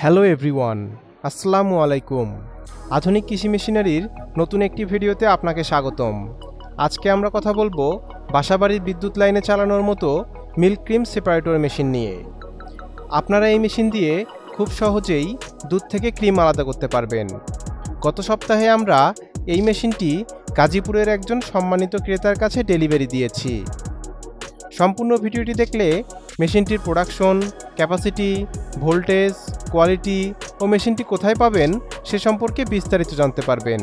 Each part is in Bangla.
হ্যালো এভরিওয়ান, আসসালামু আলাইকুম। আধুনিক কৃষি মেশিনারির নতুন একটি ভিডিওতে আপনাকে স্বাগতম। আজকে আমরা কথা বলব বাসাবাড়ির বিদ্যুৎ লাইনে চালানোর মতো মিল্ক ক্রিম সেপারেটর মেশিন নিয়ে। আপনারা এই মেশিন দিয়ে খুব সহজেই দুধ থেকে ক্রিম আলাদা করতে পারবেন। গত সপ্তাহে আমরা এই মেশিনটি গাজীপুরের একজন সম্মানিত ক্রেতার কাছে ডেলিভারি দিয়েছি। সম্পূর্ণ ভিডিওটি দেখলে মেশিনটির প্রোডাকশন, ক্যাপাসিটি, ভোল্টেজ কোয়ালিটি ও মেশিনটি কোথায় পাবেন, সে সম্পর্কে বিস্তারিত জানতে পারবেন।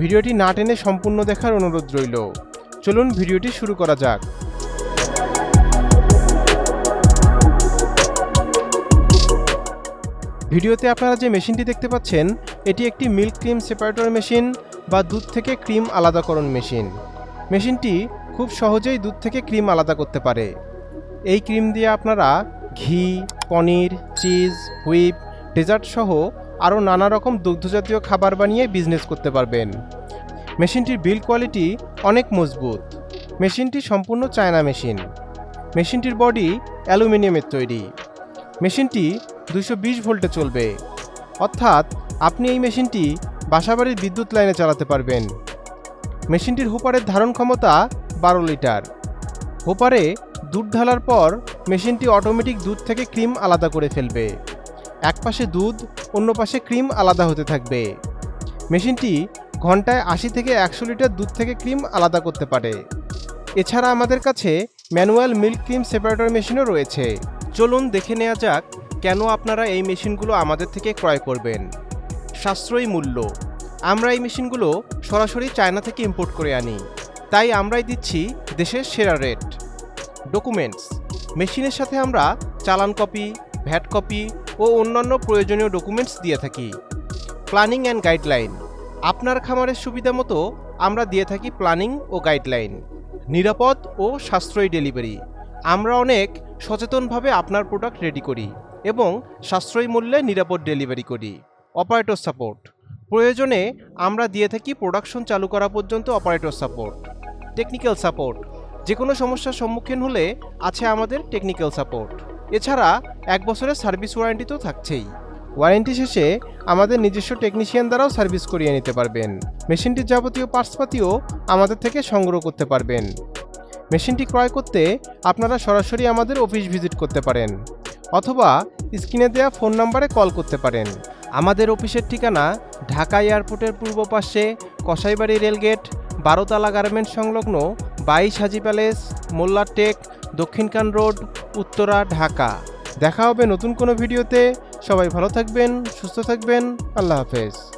ভিডিওটি না টেনে সম্পূর্ণ দেখার অনুরোধ রইল। চলুন ভিডিওটি শুরু করা যাক। ভিডিওতে আপনারা যে মেশিনটি দেখতে পাচ্ছেন, এটি একটি মিল্ক ক্রিম সেপারেটর মেশিন বা দুধ থেকে ক্রিম আলাদাকরণ মেশিন মেশিনটি খুব সহজেই দুধ থেকে ক্রিম আলাদা করতে পারে। এই ক্রিম দিয়ে আপনারা ঘি, পনির, চিজ, হুইপ, ডেজার্ট সহ আরও নানা রকম দুগ্ধজাতীয় খাবার বানিয়ে বিজনেস করতে পারবেন। মেশিনটির বিল্ড কোয়ালিটি অনেক মজবুত। মেশিনটি সম্পূর্ণ চায়না মেশিন। মেশিনটির বডি অ্যালুমিনিয়ামের তৈরি। মেশিনটি দুশো বিশ ভোল্টে চলবে। অর্থাৎ আপনি এই মেশিনটি বাসাবাড়ির বিদ্যুৎ লাইনে চালাতে পারবেন। মেশিনটির হুপারের ধারণ ক্ষমতা বারো লিটার। হোপারে দুধ ঢালার পর মেশিনটি অটোমেটিক দুধ থেকে ক্রিম আলাদা করে ফেলবে। এক পাশে দুধ, অন্য পাশে ক্রিম আলাদা হতে থাকবে। মেশিনটি ঘন্টায় আশি থেকে একশো লিটার দুধ থেকে ক্রিম আলাদা করতে পারে। এছাড়া আমাদের কাছে ম্যানুয়াল মিল্ক ক্রিম সেপারেটর মেশিনও রয়েছে। চলুন দেখে নেওয়া যাক কেন আপনারা এই মেশিনগুলো আমাদের থেকে ক্রয় করবেন। সাশ্রয়ী মূল্য। আমরা এই মেশিনগুলো সরাসরি চায়না থেকে ইম্পোর্ট করে আনি। তাই আমরাই দিচ্ছি দেশের সেরা রেট। ডকুমেন্টস মেশিনের সাথে আমরা চালান কপি, ভ্যাট কপি ও অন্যান্য প্রয়োজনীয় ডকুমেন্টস দিয়ে থাকি। প্ল্যানিং অ্যান্ড গাইডলাইন আপনার খামারের সুবিধা মতো আমরা দিয়ে থাকি প্ল্যানিং ও গাইডলাইন নিরাপদ ও সাশ্রয়ী ডেলিভারি আমরা অনেক সচেতনভাবে আপনার প্রোডাক্ট রেডি করি এবং সাশ্রয়ী মূল্যে নিরাপদ ডেলিভারি করি। অপারেটর সাপোর্ট প্রয়োজনে আমরা দিয়ে থাকি প্রোডাকশন চালু করা পর্যন্ত অপারেটর সাপোর্ট টেকনিক্যাল সাপোর্ট যে কোনো সমস্যার সম্মুখীন হলে আছে আমাদের টেকনিক্যাল সাপোর্ট এছাড়া এক বছরের সার্ভিস ওয়ারেন্টি তো থাকছেই। ওয়ারেন্টি শেষে আমাদের নিজস্ব টেকনিশিয়ান দ্বারাও সার্ভিস করিয়ে নিতে পারবেন। মেশিনটির যাবতীয় পার্টসপাতিও আমাদের থেকে সংগ্রহ করতে পারবেন। মেশিনটি ক্রয় করতে আপনারা সরাসরি আমাদের অফিস ভিজিট করতে পারেন, অথবা স্ক্রিনে দেওয়া ফোন নম্বরে কল করতে পারেন। আমাদের অফিসের ঠিকানা ঢাকা এয়ারপোর্টের পূর্ব পাশে কসাইবাড়ি রেলগেট বারোতলা গার্মেন্ট সংলগ্ন বাইশ হাজি প্যালেস, মোল্লা টেক দক্ষিণকান রোড, উত্তরা, ঢাকা। দেখা হবে নতুন কোনো ভিডিওতে। সবাই ভালো থাকবেন, সুস্থ থাকবেন। আল্লাহ হাফেজ।